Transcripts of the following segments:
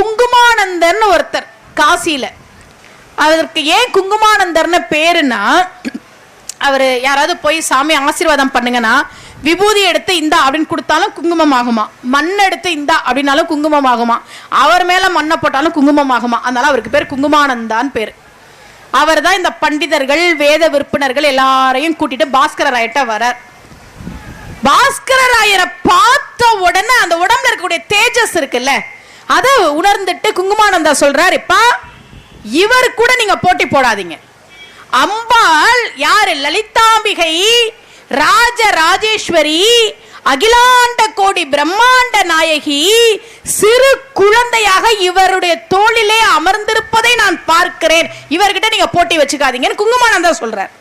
குங்குமானந்தர்னு ஒருத்தர் காசியில. அதற்கு ஏன் குங்குமானந்தர்னு பேருன்னா அவர் யாராவது போய் சாமி ஆசீர்வாதம் பண்ணுங்கன்னா விபூதி எடுத்து இந்தா அப்படின்னு கொடுத்தாலும் குங்குமம் ஆகுமா மண் எடுத்து இந்தா அப்படின்னாலும் குங்குமம் ஆகுமா அவர் மேல மண்ணை போட்டாலும் குங்குமம் ஆகுமா அதனால அவருக்கு பேர் குங்குமானந்தான்னு பேர். அவர் தான் இந்த பண்டிதர்கள் வேத விற்பனர்கள் எல்லாரையும் கூட்டிட்டு பாஸ்கர ராயிட்ட வரார். பாஸ்கர ராயரை பார்த்த உடனே அந்த உடம்புல இருக்கக்கூடிய தேஜஸ் இருக்குல்ல அதை உணர்ந்துட்டு குங்குமானந்தா சொல்றாரு இப்பா இவர் கூட நீங்க போட்டி போடாதீங்க. அம்பாள் யாரு? லலிதாம்பிகை ராஜ ராஜேஸ்வரி அகிலாண்ட கோடி பிரம்மாண்ட நாயகி சிறு குழந்தையாக இவருடைய தோளிலே அமர்ந்திருப்பதை நான் பார்க்கிறேன். இவர்கிட்ட நீங்க போட்டி வச்சுக்காதீங்கன்னு குங்குமானந்தா சொல்றார்.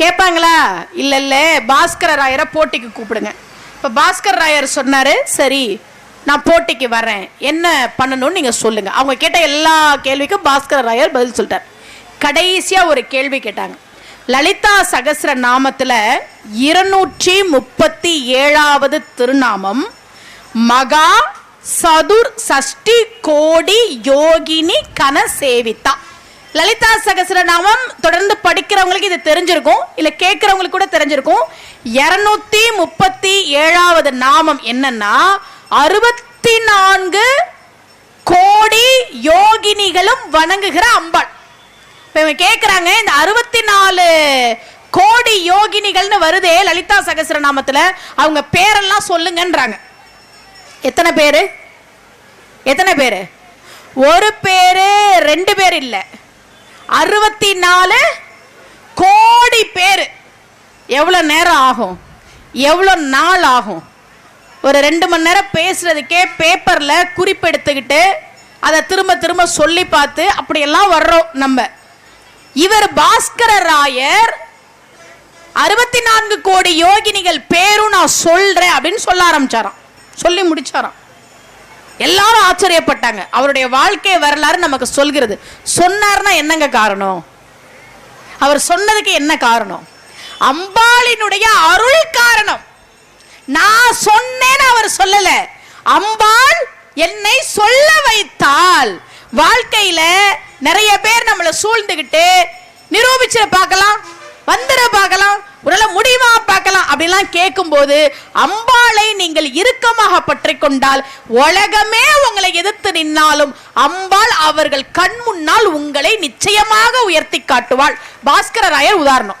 கேட்பாங்களா? இல்ல இல்ல பாஸ்கர ராயரை போட்டிக்கு கூப்பிடுங்க. இப்ப பாஸ்கர் ராயர் சொன்னாரு சரி நான் போட்டிக்கு வரேன். என்ன பண்ணணும்னு நீங்கள் சொல்லுங்கள் அவங்க கேட்ட எல்லா கேள்விக்கும் பாஸ்கர ராயர் பதில் சொல்லிட்டார். கடைசியாக ஒரு கேள்வி கேட்டாங்க. லலிதா சகஸ்ர நாமத்தில் இருநூற்றி முப்பத்தி ஏழாவது திருநாமம் மகா சதுர் சஷ்டி கோடி யோகினி கன சேவித்தா லலிதா சகஸ்ரநாமம் தொடர்ந்து படிக்கிறவங்களுக்கு இது தெரிஞ்சிருக்கும். இல்லை கேட்குறவங்களுக்கு கூட தெரிஞ்சிருக்கும். இரநூத்தி முப்பத்தி ஏழாவது நாமம் என்னன்னா அறுபத்தி நான்கு கோடி யோகினிகளும் வணங்குகிற அம்பாள். இப்போ இவங்க கேட்குறாங்க இந்த அறுபத்தி நாலு கோடி யோகினிகள்னு வருதே லலிதா சகஸ்ரநாமத்துல அவங்க பேரெல்லாம் சொல்லுங்கன்றாங்க. எத்தனை பேர்? எத்தனை பேர்? ஒரு பேர் ரெண்டு பேர் இல்லை. அறுபத்தி நாலு கோடி பேர். எவ்வளோ நேரம் ஆகும்? எவ்வளோ நாள் ஆகும்? ஒரு ரெண்டு மணி நேரம் பேசுறதுக்கே பேப்பரில் குறிப்பெடுத்துக்கிட்டு அதை திரும்ப திரும்ப சொல்லி பார்த்து அப்படியெல்லாம் வர்றோம் நம்ம. இவர் பாஸ்கர ராயர் அறுபத்தி நான்கு கோடி யோகினிகள் பேரும் நான் சொல்றேன் அப்படின்னு சொல்ல ஆரம்பிச்சாராம். சொல்லி முடிச்சாராம். எல்லாரும் ஆச்சரியப்பட்டாங்க. அவருடைய வாழ்க்கை வரலாறு நமக்கு சொல்கிறது. சொன்னார்னா என்னங்க காரணம்? அவர் சொன்னதுக்கு என்ன காரணம்? அம்பாளினுடைய அருள் காரணம். நான் சொல்லல. அம்பாள் என்னை சொல்ல வைத்தால் வாழ்க்கையில நிறைய பேர் நம்மள சூழ்ந்துகிட்டு நிரூபிச்சிட பார்க்கலாம் வந்துட பார்க்கலாம் உடல முடியுமா பார்க்கலாம் அப்படிலாம் கேட்கும்போது அம்பாளை நீங்கள் இறுக்கமாக பற்றி கொண்டால் உலகமே உங்களை எதிர்த்து நின்னாலும் அம்பாள் அவர்கள் கண் முன்னால் உங்களை நிச்சயமாக உயர்த்தி காட்டுவாள். பாஸ்கர ராயர் உதாரணம்.